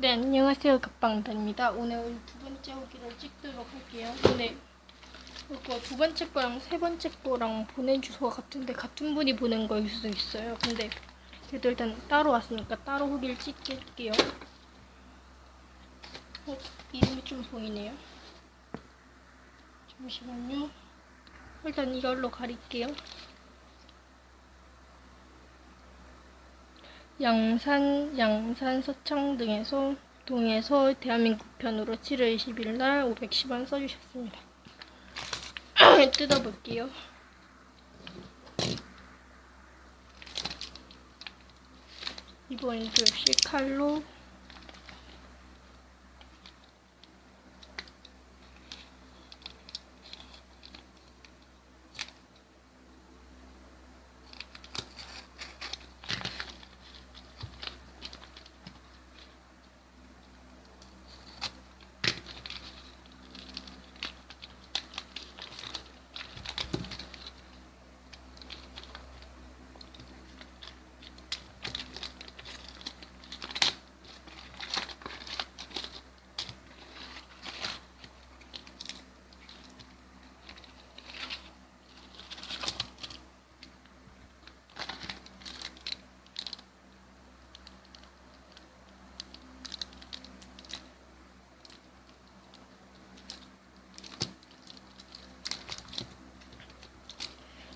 네, 안녕하세요. 갑방단입니다. 오늘 두 번째 후기를 찍도록 할게요. 근데 이거 두 번째 거랑 세 번째 거랑 보낸 주소가 같은데 같은 분이 보낸 거일 수도 있어요. 근데 그래도 일단 따로 왔으니까 따로 후기를 찍을게요. 어, 이름이 좀 보이네요. 잠시만요. 일단 이걸로 가릴게요. 양산, 양산 서창 등에서 동에서 대한민국 편으로 7월 20일 날 510원 써주셨습니다. 뜯어볼게요. 이번에도 역시 칼로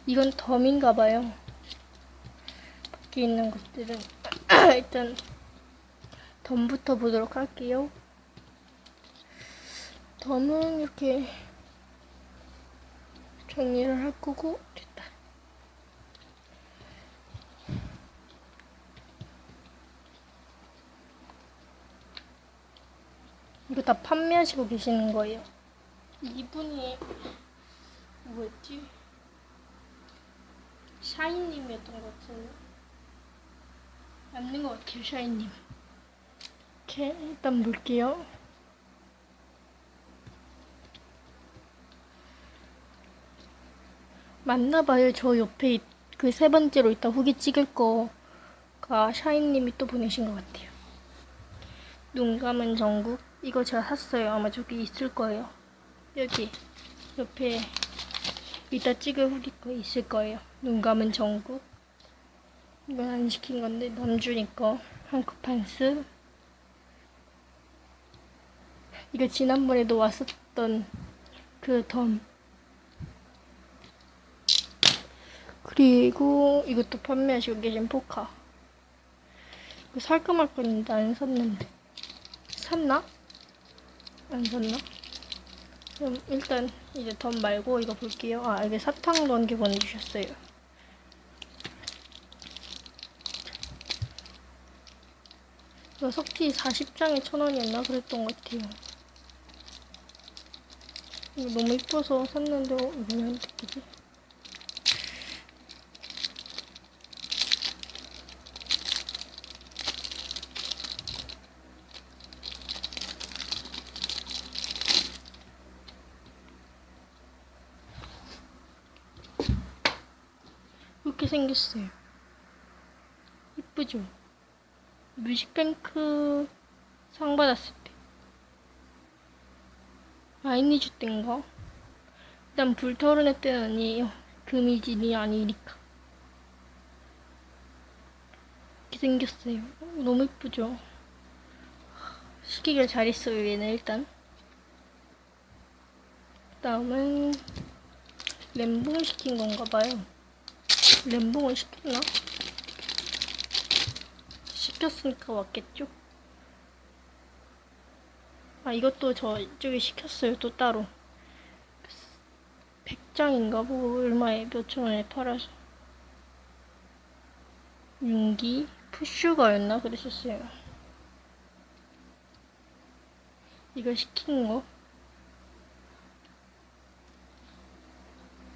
이건 덤인가 봐요. 밖에 있는 것들은 일단 덤부터 보도록 할게요. 덤은 이렇게 정리를 할 거고 됐다. 이거 다 판매하시고 계시는 거예요. 이분이 뭐였지? 샤이님이었던 것 같은데. 맞는 것 같아요 샤이님. 이렇게 일단 볼게요. 맞나봐요 저 옆에 그 세 번째로 이따 후기 찍을 거가 샤이님이 또 보내신 것 같아요. 눈 감은 전국? 이거 제가 샀어요. 아마 저기 있을 거예요. 여기 옆에 이따 찍을 후기 거 있을 거예요. 눈 감은 전국. 이건 안 시킨 건데 남주니까 한컵판스. 이거 지난번에도 왔었던 그 덤. 그리고 이것도 판매하시고 계신 포카. 이거 살까 말까 했는데 안 샀는데. 샀나? 안 샀나? 그럼 일단 이제 덤 말고 이거 볼게요. 아 이게 사탕 게 보내주셨어요. 이거 석티 40장에 1000원이었나 그랬던 것 같아요. 이거 너무 이뻐서 샀는데 어, 이거 왜안 뜯기지? 이렇게 생겼어요. 이쁘죠? 뮤직뱅크 상 받았을 때. 아이니주 때인가? 일단 불타오르네 때는 아니에요. 금이진이 아니니까. 이렇게 생겼어요. 너무 이쁘죠? 시키길 잘했어요, 얘는 일단. 다음은 램봉 시킨 건가 봐요. 램봉을 시켰나? 시켰으니까 왔겠죠? 아 이것도 저 이쪽에 시켰어요 또 따로. 100장인가? 뭐 얼마에 몇천 원에 팔아서. 윤기? 푸슈가였나? 그랬었어요. 이거 시킨 거?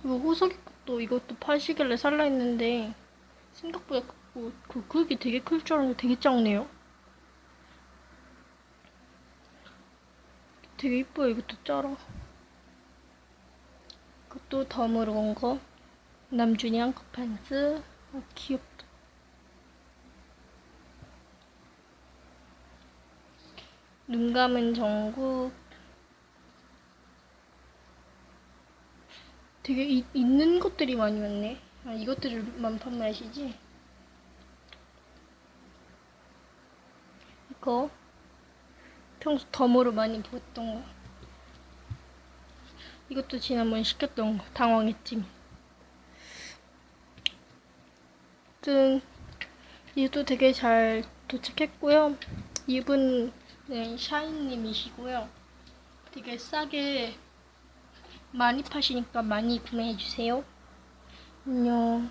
이거 호석이 것도 이것도 파시길래 살라 했는데 생각보다 그, 그 크기 되게 클 줄 알았는데 되게 작네요. 되게 이뻐요. 이것도 짜라. 이것도 덤으로 온 거. 남준이 한컵 판스. 아, 귀엽다. 눈 감은 정국 되게 이- 있는 것들이 많이 왔네. 아, 이것들만 판매하시지? 이거 평소 덤으로 많이 보던 거. 이것도 지난번 시켰던 거. 당황했지. 아무튼 이것도 되게 잘 도착했고요. 이분은 샤인님이시고요. 되게 싸게 많이 파시니까 많이 구매해주세요. 안녕.